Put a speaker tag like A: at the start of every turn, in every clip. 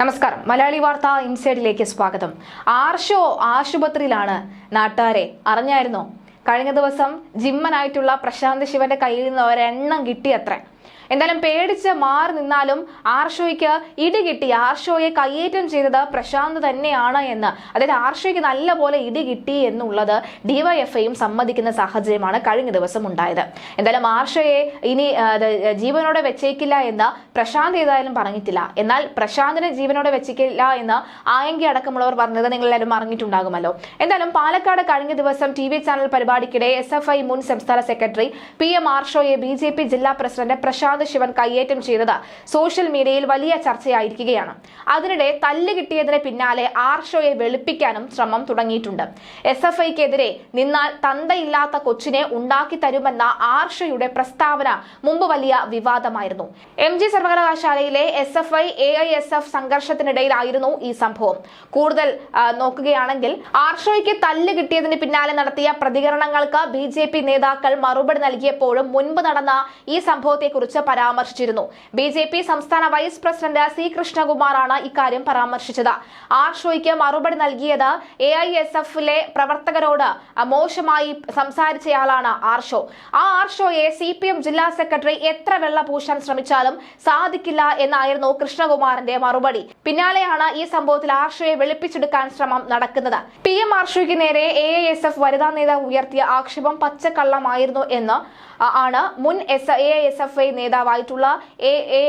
A: നമസ്കാരം. മലയാളി വാർത്ത ഇൻസൈഡിലേക്ക് സ്വാഗതം. ആർഷോ ആശുപത്രിയിലാണ് നാട്ടുകാരെ അറിഞ്ഞായിരുന്നോ? കഴിഞ്ഞ ദിവസം ജിമ്മനായിട്ടുള്ള പ്രശാന്ത് ശിവന്റെ കയ്യിൽ നിന്ന് ഒരെണ്ണം കിട്ടിയത്രേ. എന്തായാലും പേടിച്ച് മാറി നിന്നാലും ആർഷോയ്ക്ക് ഇടി കിട്ടി. ആർഷോയെ കയ്യേറ്റം ചെയ്തത് പ്രശാന്ത് തന്നെയാണ് എന്ന്. അതായത് ആർഷോയ്ക്ക് നല്ലപോലെ ഇടി കിട്ടി എന്നുള്ളത് ഡിവൈഎഫ്ഐയും സമ്മതിക്കുന്ന സാഹചര്യമാണ് കഴിഞ്ഞ ദിവസം ഉണ്ടായത്. എന്തായാലും ആർഷയെ ഇനി ജീവനോടെ വെച്ചേക്കില്ല എന്ന് പ്രശാന്ത് ഏതായാലും പറഞ്ഞിട്ടില്ല. എന്നാൽ പ്രശാന്തിനെ ജീവനോടെ വെച്ചേക്കില്ല എന്ന് ആയങ്കി അടക്കമുള്ളവർ പറഞ്ഞത് നിങ്ങൾ എല്ലാവരും അറിഞ്ഞിട്ടുണ്ടാകുമല്ലോ. എന്തായാലും പാലക്കാട് കഴിഞ്ഞ ദിവസം ടി വി ചാനൽ പരിപാടിക്കിടെ എസ് മുൻ സംസ്ഥാന സെക്രട്ടറി പി എം ആർഷോയെ ബി ജെ പി ജില്ലാ പ്രസിഡന്റ് പ്രശാന്ത് ശിവൻ കയ്യേറ്റം ചെയ്തത് സോഷ്യൽ മീഡിയയിൽ വലിയ ചർച്ചയായിരിക്കുകയാണ്. അതിനിടെ തല്ല് കിട്ടിയതിന് പിന്നാലെ ആർഷോയെ വെളുപ്പിക്കാനും ശ്രമം തുടങ്ങിയിട്ടുണ്ട്. എസ് എഫ് ഐക്കെതിരെ നിന്നാൽ തന്തയില്ലാത്ത കൊച്ചിനെ ഉണ്ടാക്കി തരുമെന്ന ആർഷയുടെ പ്രസ്താവന മുമ്പ് വലിയ വിവാദമായിരുന്നു. എം ജി സർവകലാശാലയിലെ S F I A I S F സംഘർഷത്തിനിടയിലായിരുന്നു ഈ സംഭവം. കൂടുതൽ നോക്കുകയാണെങ്കിൽ ആർഷോയ്ക്ക് തല്ല് കിട്ടിയതിന് പിന്നാലെ നടത്തിയ പ്രതികരണങ്ങൾക്ക് ബി ജെ പി നേതാക്കൾ മറുപടി നൽകിയപ്പോഴും മുൻപ് നടന്ന ഈ സംഭവത്തെക്കുറിച്ച് പരാമർശിച്ചിരുന്നു. ബി ജെ പി സംസ്ഥാന വൈസ് പ്രസിഡന്റ് സി കൃഷ്ണകുമാറാണ് ഇക്കാര്യം പരാമർശിച്ചത്. ആർഷോയ്ക്ക് മറുപടി നൽകിയത് എ ഐ എസ് എഫിലെ പ്രവർത്തകരോട് മോശമായി സംസാരിച്ചയാളാണ് ആർഷോ. ആ ആർഷോയെ സി പി എം ജില്ലാ സെക്രട്ടറി എത്ര വെള്ള പൂശാൻ ശ്രമിച്ചാലും സാധിക്കില്ല എന്നായിരുന്നു കൃഷ്ണകുമാറിന്റെ മറുപടി. പിന്നാലെയാണ് ഈ സംഭവത്തിൽ ആർഷോയെ വെളുപ്പിച്ചെടുക്കാൻ ശ്രമം നടക്കുന്നത്. പി എം ആർഷോയ്ക്ക് നേരെ എ ഐ എസ് എഫ് വനിതാ നേതാവ് ഉയർത്തിയ ആക്ഷേപം പച്ചക്കള്ളമായിരുന്നു എന്ന് ആണ് മുൻ S A S F I നേതാവായിട്ടുള്ള A A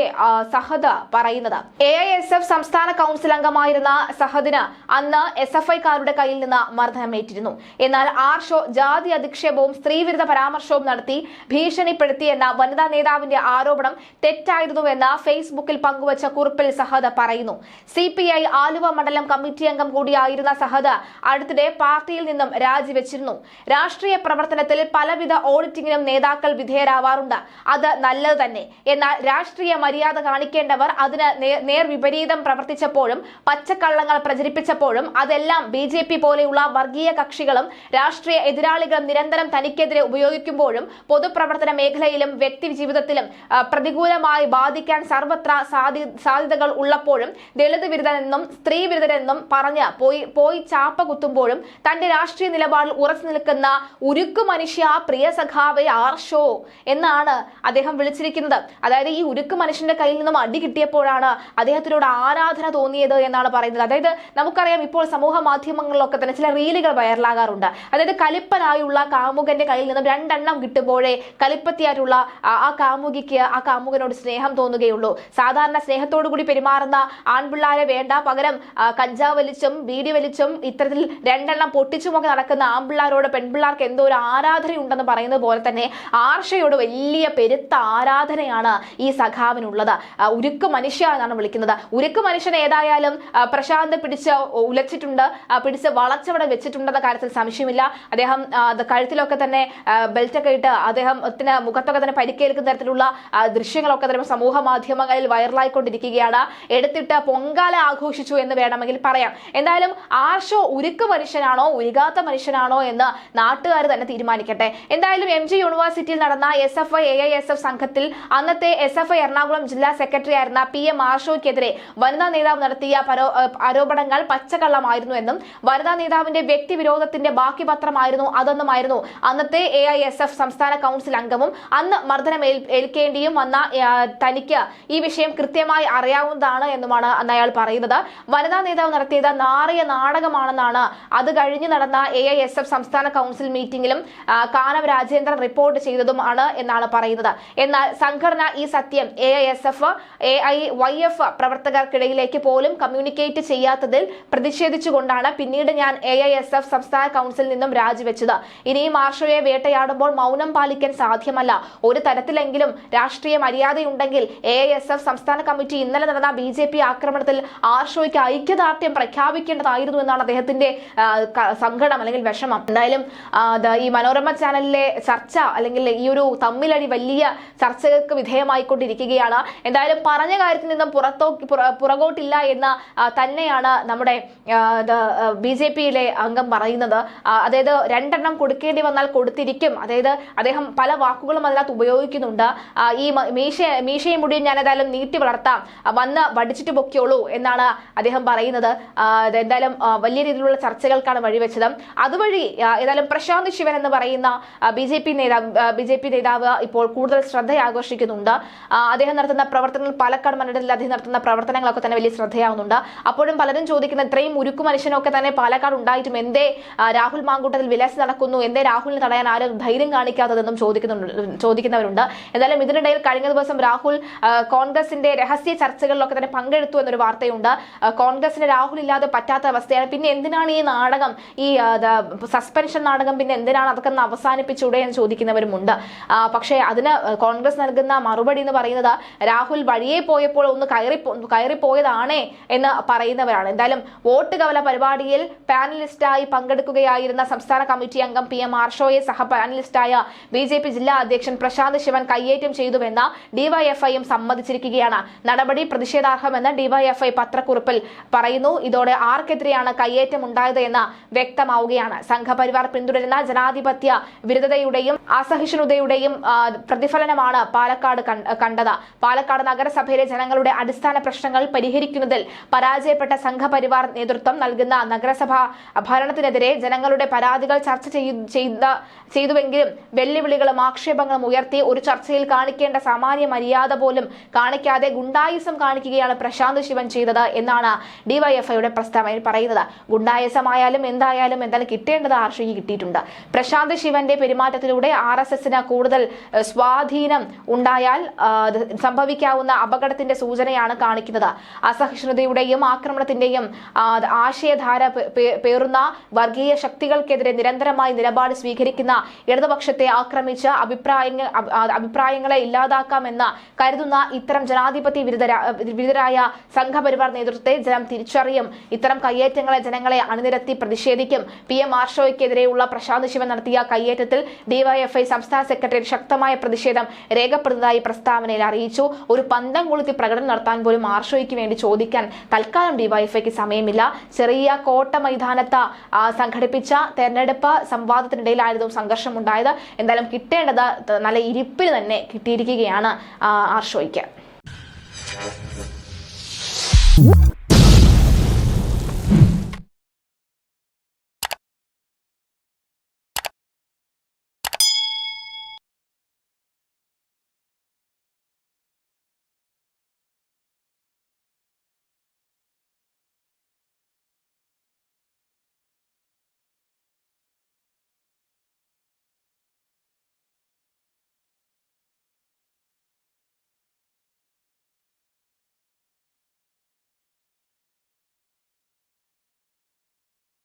A: Sahad പറയുന്നത്. എ ഐ എസ് എഫ് സംസ്ഥാന കൗൺസിൽ അംഗമായിരുന്ന സഹദിന് അന്ന് എസ് എഫ് ഐക്കാരുടെ കയ്യിൽ നിന്ന് മർദ്ദനമേറ്റിരുന്നു. എന്നാൽ ആർ ഷോ ജാതി അധിക്ഷേപവും സ്ത്രീവിരുദ്ധ പരാമർശവും നടത്തി ഭീഷണിപ്പെടുത്തി എന്ന വനിതാ നേതാവിന്റെ ആരോപണം തെറ്റായിരുന്നുവെന്ന് ഫേസ്ബുക്കിൽ പങ്കുവച്ച കുറിപ്പിൽ സഹദ് പറയുന്നു. സി പി ഐ ആലുവ മണ്ഡലം കമ്മിറ്റി അംഗം കൂടിയായിരുന്ന സഹദ് അടുത്തിടെ പാർട്ടിയിൽ നിന്നും രാജിവെച്ചിരുന്നു. രാഷ്ട്രീയ പ്രവർത്തനത്തിൽ പലവിധ ഓഡിറ്റിംഗിനും നേതാക്കൾ വിധേയരാവാറുണ്ട്. അത് നല്ലത് തന്നെ എന്നാൽ രാഷ്ട്രീയ മര്യാദ കാണിക്കേണ്ടവർ അതിന് നേർ നേർവിപരീതം പ്രവർത്തിച്ചപ്പോഴും പച്ചക്കള്ളങ്ങൾ പ്രചരിപ്പിച്ചപ്പോഴും അതെല്ലാം ബി ജെ പി പോലെയുള്ള വർഗീയ കക്ഷികളും രാഷ്ട്രീയ എതിരാളികളും നിരന്തരം തനിക്കെതിരെ ഉപയോഗിക്കുമ്പോഴും പൊതുപ്രവർത്തന മേഖലയിലും വ്യക്തി ജീവിതത്തിലും പ്രതികൂലമായി ബാധിക്കാൻ സർവത്ര സാധ്യ സാധ്യതകൾ ഉള്ളപ്പോഴും ദളിത് വിരുദ്ധനെന്നും സ്ത്രീ വിരുദ്ധനെന്നും പറഞ്ഞ് പോയി പോയി ചാപ്പ കുത്തുമ്പോഴും തന്റെ രാഷ്ട്രീയ നിലപാടിൽ ഉറച്ചു നിൽക്കുന്ന ഉരുക്കു മനുഷ്യ പ്രിയ സഖാവെ ആർഷോ എന്നാണ് അദ്ദേഹം വിളിച്ചിരിക്കുന്നത്. അതായത് ഈ ഉരുക്ക് മനുഷ്യന്റെ കയ്യിൽ നിന്നും അടി കിട്ടിയപ്പോഴാണ് അദ്ദേഹത്തിനോട് ആരാധന തോന്നിയത് എന്നാണ് പറയുന്നത്. അതായത് നമുക്കറിയാം ഇപ്പോൾ സമൂഹ മാധ്യമങ്ങളിലൊക്കെ തന്നെ ചില റീലുകൾ വൈറലാകാറുണ്ട്. അതായത് കലിപ്പനായുള്ള കാമുകന്റെ കയ്യിൽ നിന്നും രണ്ടെണ്ണം കിട്ടുമ്പോഴേ കലിപ്പത്തിയായിട്ടുള്ള ആ- കാമുകിക്ക് ആ കാമുകനോട് സ്നേഹം തോന്നുകയുള്ളൂ. സാധാരണ സ്നേഹത്തോടു കൂടി പെരുമാറുന്ന ആൺപിള്ളാരെ വേണ്ട. പകരം കഞ്ചാവ് വലിച്ചും ബീഡി വലിച്ചും ഇത്തരത്തിൽ രണ്ടെണ്ണം പൊട്ടിച്ചുമൊക്കെ നടക്കുന്ന ആൺപിള്ളാരോട് പെൺപിള്ളാർക്ക് എന്തോ ഒരു ആരാധനയുണ്ടെന്ന് പറയുന്നത് പോലെ തന്നെ ആർഷയോട് വലിയ പെരുത്ത ആരാധനയാണ് ഈ സഖാവിനുള്ളത്? ഉരുക്ക് മനുഷ്യ എന്നാണ് വിളിക്കുന്നത്. ഉരുക്ക് മനുഷ്യൻ ഏതായാലും പ്രശാന്ത് പിടിച്ച് ഉലച്ചിട്ടുണ്ട്. പിടിച്ച് വളച്ചവിടെ വെച്ചിട്ടുണ്ടെന്ന കാര്യത്തിൽ സംശയമില്ല. അദ്ദേഹം കഴുത്തിലൊക്കെ തന്നെ ബെൽറ്റൊക്കെ ഇട്ട് അദ്ദേഹത്തിന് മുഖത്തൊക്കെ തന്നെ പരിക്കേൽക്കുന്ന തരത്തിലുള്ള ദൃശ്യങ്ങളൊക്കെ തന്നെ സമൂഹ മാധ്യമങ്ങളിൽ വൈറലായിക്കൊണ്ടിരിക്കുകയാണ്. എടുത്തിട്ട് പൊങ്കാല ആഘോഷിച്ചു എന്ന് വേണമെങ്കിൽ പറയാം. എന്തായാലും ആർഷോ ഉരുക്ക് മനുഷ്യനാണോ ഉരുകാത്ത മനുഷ്യനാണോ എന്ന് നാട്ടുകാർ തന്നെ തീരുമാനിക്കട്ടെ. എന്തായാലും എം ജി യൂണിവേഴ്സിറ്റിയിൽ നടന്ന S F I A I S F സംഘത്തിൽ അന്നത്തെ എസ് എഫ് ഐ എറണാകുളം ജില്ലാ സെക്രട്ടറി ആയിരുന്ന പി എം ആർഷോയ്ക്കെതിരെ വനിതാ നേതാവ് നടത്തിയ ആരോപണങ്ങൾ പച്ചക്കള്ളമായിരുന്നു എന്നും വനിതാ നേതാവിന്റെ വ്യക്തിവിരോധത്തിന്റെ ബാക്കി പത്രമായിരുന്നു അതെന്നുമായിരുന്നു അന്നത്തെ എ ഐ എസ് എഫ് സംസ്ഥാന കൗൺസിൽ അംഗവും അന്ന് മർദ്ദനം ഏൽക്കേണ്ടിയും വന്ന തനിക്ക് ഈ വിഷയം കൃത്യമായി അറിയാവുന്നതാണ് എന്നുമാണ് അന്ന് അയാൾ പറയുന്നത്. വനിതാ നേതാവ് നടത്തിയത് നാറിയ നാടകമാണെന്നാണ്. അത് കഴിഞ്ഞ് നടന്ന എ ഐ എസ് എഫ് സംസ്ഥാന കൗൺസിൽ മീറ്റിംഗിലും കാനം രാജേന്ദ്രൻ റിപ്പോർട്ട് ചെയ്തതുമാണ് എന്നാണ് പറയുന്നത്. എന്നാൽ സംഘടന ഈ സത്യം A I S F A I Y F പ്രവർത്തകർക്കിടയിലേക്ക് പോലും കമ്മ്യൂണിക്കേറ്റ് ചെയ്യാത്തതിൽ പ്രതിഷേധിച്ചുകൊണ്ടാണ് പിന്നീട് ഞാൻ എ ഐ എസ് എഫ് സംസ്ഥാന കൗൺസിലിൽ നിന്നും രാജിവെച്ചത്. ഇനിയും ആർഷയെ വേട്ടയാടുമ്പോൾ മൗനം പാലിക്കാൻ സാധ്യമല്ല. ഒരു തരത്തിലെങ്കിലും രാഷ്ട്രീയ മര്യാദയുണ്ടെങ്കിൽ എ ഐ എസ് എഫ് സംസ്ഥാന കമ്മിറ്റി ഇന്നലെ നടന്ന ബി ജെ പി ആക്രമണത്തിൽ ആർഷോയ്ക്ക് ഐക്യദാർഢ്യം പ്രഖ്യാപിക്കേണ്ടതായിരുന്നു എന്നാണ് അദ്ദേഹത്തിന്റെ സങ്കടം അല്ലെങ്കിൽ വിഷമം. എന്തായാലും ഈ മനോരമ ചാനലിലെ ചർച്ച അല്ലെങ്കിൽ ഈ ഒരു തമ്മിലടി വലിയ ചർച്ചകൾക്ക് വിധേയമായിക്കൊണ്ടിരിക്കുകയാണ്. എന്തായാലും പറഞ്ഞ കാര്യത്തിൽ നിന്നും പുറത്തോ പുറകോട്ടില്ല എന്ന് തന്നെയാണ് നമ്മുടെ ബി ജെ പിയിലെ അംഗം പറയുന്നത്. അതായത് രണ്ടെണ്ണം കൊടുക്കേണ്ടി വന്നാൽ കൊടുത്തിരിക്കും. അതായത് അദ്ദേഹം പല വാക്കുകളും അതിനകത്ത് ഉപയോഗിക്കുന്നുണ്ട്. ഈ മീശ മീശയും മുടിയും ഞാൻ ഏതായാലും നീട്ടി വളർത്താം. വന്ന് വടിച്ചിട്ട് പൊക്കിയോളൂ എന്നാണ് അദ്ദേഹം പറയുന്നത്. എന്തായാലും വലിയ രീതിയിലുള്ള ചർച്ചകൾക്കാണ് വഴിവെച്ചത്. അതുവഴി ഏതായാലും പ്രശാന്ത് ശിവൻ എന്ന് പറയുന്ന ബി ജെ പി നേതാവ് ബി ജെ പി നേതാവ് ഇപ്പോൾ കൂടുതൽ ശ്രദ്ധ ആകർഷിക്കുന്നുണ്ട് അദ്ദേഹം നടത്തുന്ന പ്രവർത്തനങ്ങൾ പാലക്കാട് മണ്ഡലത്തിൽ അദ്ദേഹം നടത്തുന്ന പ്രവർത്തനങ്ങളൊക്കെ തന്നെ വലിയ ശ്രദ്ധയാവുന്നുണ്ട്. അപ്പോഴും പലരും ചോദിക്കുന്ന ഇത്രയും ഉരുക്കു മനുഷ്യനൊക്കെ തന്നെ പാലക്കാട് ഉണ്ടായിട്ടും എന്തേ രാഹുൽ മാങ്കൂട്ടത്തിൽ വിലാസ് നടക്കുന്നു എന്തേ രാഹുലിനെ തടയാൻ ആരും ധൈര്യം കാണിക്കാത്തതെന്നും ചോദിക്കുന്നുണ്ട് ചോദിക്കുന്നവരുണ്ട്. എന്തായാലും ഇതിനിടയിൽ കഴിഞ്ഞ ദിവസം രാഹുൽ കോൺഗ്രസിന്റെ രഹസ്യ ചർച്ചകളിലൊക്കെ തന്നെ പങ്കെടുത്തു എന്നൊരു വാർത്തയുണ്ട്. കോൺഗ്രസിന് രാഹുൽ ഇല്ലാതെ പറ്റാത്ത അവസ്ഥയാണ്. പിന്നെ എന്തിനാണ് ഈ നാടകം ഈ സസ്പെൻഷൻ നാടകം പിന്നെ എന്തിനാണ് അതൊക്കെ ഒന്ന് അവസാനിപ്പിച്ചൂടെ എന്ന് ചോദിക്കുന്നവരുമുണ്ട്. പക്ഷേ അതിന് കോൺഗ്രസ് മറുപടി എന്ന് പറയുന്നത് രാഹുൽ വഴിയെ പോയപ്പോൾ ഒന്ന് കയറി കയറിപ്പോയതാണേ എന്ന് പറയുന്നവരാണ്. എന്തായാലും വോട്ട് കവല പരിപാടിയിൽ പാനലിസ്റ്റായി പങ്കെടുക്കുകയായിരുന്ന സംസ്ഥാന കമ്മിറ്റി അംഗം പി എം ആർഷോയെ സഹ പാനലിസ്റ്റായ ബി ജെ പി ജില്ലാ അധ്യക്ഷൻ പ്രശാന്ത് ശിവൻ കയ്യേറ്റം ചെയ്തുവെന്ന ഡിവൈഎഫ്ഐയും സമ്മതിച്ചിരിക്കുകയാണ്. നടപടി പ്രതിഷേധാർഹമെന്ന് ഡിവൈഎഫ്ഐ പത്രക്കുറിപ്പിൽ പറയുന്നു. ഇതോടെ ആർക്കെതിരെയാണ് കയ്യേറ്റം ഉണ്ടായത് എന്ന് വ്യക്തമാവുകയാണ്. സംഘപരിവാർ പിന്തുടരുന്ന ജനാധിപത്യ വിരുദ്ധതയുടെയും അസഹിഷ്ണുതയുടെയും പ്രതിഫലനമാണ് പാലക്കാട് കണ്ടത. പാലക്കാട് നഗരസഭയിലെ ജനങ്ങളുടെ അടിസ്ഥാന പ്രശ്നങ്ങൾ പരിഹരിക്കുന്നതിൽ പരാജയപ്പെട്ട സംഘപരിവാർ നേതൃത്വം നൽകുന്ന നഗരസഭ ഭരണത്തിനെതിരെ ജനങ്ങളുടെ പരാതികൾ ചർച്ച ചെയ്തുവെങ്കിലും വെല്ലുവിളികളും ആക്ഷേപങ്ങളും ഉയർത്തി ഒരു ചർച്ചയിൽ കാണിക്കേണ്ട സാമാന്യ മര്യാദ പോലും കാണിക്കാതെ ഗുണ്ടായുസം കാണിക്കുകയാണ് പ്രശാന്ത് ശിവൻ ചെയ്തത് എന്നാണ് ഡിവൈഎഫ്ഐയുടെ പ്രസ്താവനയിൽ പറയുന്നത്. ഗുണ്ടായുസമായാലും എന്തായാലും എന്തായാലും കിട്ടേണ്ടത് ആർഷിക്ക് കിട്ടിയിട്ടുണ്ട്. പ്രശാന്ത് ശിവന്റെ പെരുമാറ്റത്തിലൂടെ ആർ കൂടുതൽ സ്വാധീനം ഉണ്ടായാൽ സംഭവിക്കാവുന്ന അപകടത്തിന്റെ സൂചനയാണ് കാണിക്കുന്നത്. അസഹിഷ്ണുതയുടെയും ആക്രമണത്തിന്റെയും ആശയധാര പേറുന്ന വർഗീയ ശക്തികൾക്കെതിരെ നിരന്തരമായി നിലപാട് സ്വീകരിക്കുന്ന ഇടതുപക്ഷത്തെ ആക്രമിച്ച് അഭിപ്രായങ്ങൾ അഭിപ്രായങ്ങളെ ഇല്ലാതാക്കാമെന്ന് കരുതുന്ന ഇത്തരം ജനാധിപത്യ വിരുദ്ധര- വിരുദ്ധരായ സംഘപരിവാർ നേതൃത്വത്തെ ജനം തിരിച്ചറിയും. ഇത്തരം കയ്യേറ്റങ്ങളെ ജനങ്ങളെ അണിനിരത്തി പ്രതിഷേധിക്കും. പി. എം. ആർഷോയ്ക്കെതിരെയുള്ള പ്രശാന്ത് ശിവൻ നടത്തിയ കയ്യേറ്റത്തിൽ ഡിവൈഎഫ്ഐ സംസ്ഥാന സെക്രട്ടറി ശക്തമായ പ്രതിഷേധം രേഖപ്പെടുന്നതായി പ്രസ്താവനയിൽ അറിയിച്ചു. ഒരു പന്തം കൊളുത്തി പ്രകടനം നടത്താൻ പോലും ആർഷോയ്ക്ക് വേണ്ടി ചോദിക്കാൻ തൽക്കാലം ഡിവൈഎഫ്ഐക്ക് സമയമില്ല. ചെറിയ കോട്ട മൈതാനത്ത് സംഘടിപ്പിച്ച തെരഞ്ഞെടുപ്പ് സംവാദത്തിനിടയിലായിരുന്നു സംഘർഷം ഉണ്ടായത് എന്തായാലും കിട്ടേണ്ടത് നല്ല ഇരിപ്പിൽ തന്നെ കിട്ടിയിരിക്കുകയാണ് ആർഷോയ്ക്ക്.